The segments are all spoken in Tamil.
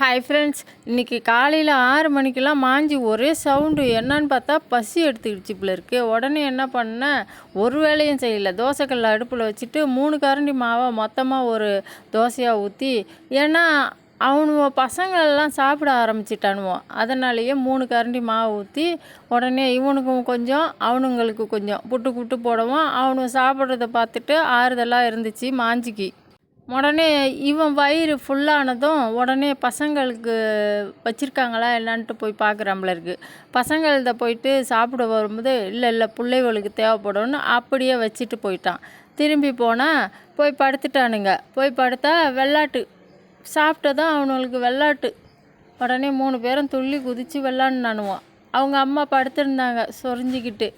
ஹாய் ஃப்ரெண்ட்ஸ் இன்றைக்கி காலையில் ஆறு மணிக்கெல்லாம் மாஞ்சி ஒரே சவுண்டு என்னன்னு பார்த்தா பசி எடுத்துக்கிடுச்சு இப்போ இருக்குது உடனே என்ன பண்ணேன் ஒரு வேலையும் செய்யலை. தோசைக்கல்ல அடுப்பில் வச்சுட்டு மூணு கரண்டி மாவை மொத்தமாக ஒரு தோசையாக ஊற்றி ஏன்னா அவனுவோ பசங்களெல்லாம் சாப்பிட ஆரம்பிச்சிட்டானுவோ. அதனாலேயே மூணு கரண்டி மாவு ஊற்றி உடனே இவனுக்கும் கொஞ்சம் அவனுங்களுக்கு கொஞ்சம் புட்டு புட்டு போடவும் அவனுங்க சாப்பிட்றத பார்த்துட்டு ஆறுதலாக இருந்துச்சு மாஞ்சிக்கு. உடனே இவன் வயிறு ஃபுல்லானதும் உடனே பசங்களுக்கு வச்சுருக்காங்களா என்னான்ட்டு போய் பார்க்குறாம்பல இருக்குது பசங்கள்த போயிட்டு சாப்பிட வரும்போது இல்லை இல்லை பிள்ளைகளுக்கு தேவைப்படும்னு அப்படியே வச்சுட்டு போயிட்டான். திரும்பி போனால் போய் படுத்துட்டானுங்க. போய் படுத்தா வெள்ளாட்டு. சாப்பிட்டதும் அவனுங்களுக்கு வெள்ளாட்டு. உடனே மூணு பேரும் துள்ளி குதித்து வெள்ளாடினானுவான் அவங்க அம்மா படுத்திருந்தாங்க சொரிஞ்சிக்கிட்டு.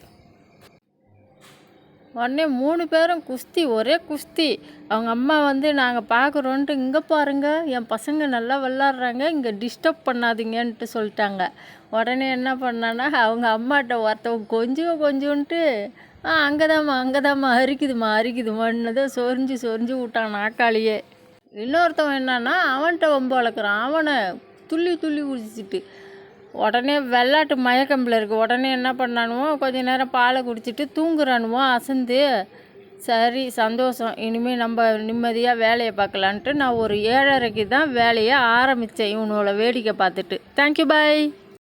உடனே மூணு பேரும் குஸ்தி ஒரே குஸ்தி. அவங்க அம்மா வந்து நாங்கள் பார்க்குறோன்ட்டு இங்கே பாருங்க என் பசங்க நல்லா விளாட்றாங்க இங்கே டிஸ்டர்ப் பண்ணாதீங்கன்ட்டு சொல்லிட்டாங்க. உடனே என்ன பண்ணான்னா அவங்க அம்மாட்ட ஒருத்தவங்க கொஞ்சம் கொஞ்சோன்ட்டு ஆ அங்கேதாம்மா அங்கேதாம்மா அரிக்குதுமா அரிக்குதுமான்னதும் சொரிஞ்சு சொரிஞ்சு விட்டான் நாக்காளியே இன்னொருத்தவன் என்னன்னா அவன்கிட்ட ஒம்பு வளர்க்குறான். அவனை துள்ளி துள்ளி குடிச்சிட்டு உடனே வெள்ளாட்டு மயக்கம்பில் இருக்குது உடனே என்ன பண்ணானுவோ கொஞ்ச நேரம் பாலை குடிச்சிட்டு தூங்குறானுவோ அசந்து சரி சந்தோஷம். இனிமேல் நம்ம நிம்மதியாக வேலையை பார்க்கலான்ட்டு நான் ஒரு ஏழரைக்கு தான் வேலையை ஆரம்பித்தேன் இவனோட வேடிக்கை பார்த்துட்டு. Thank you bye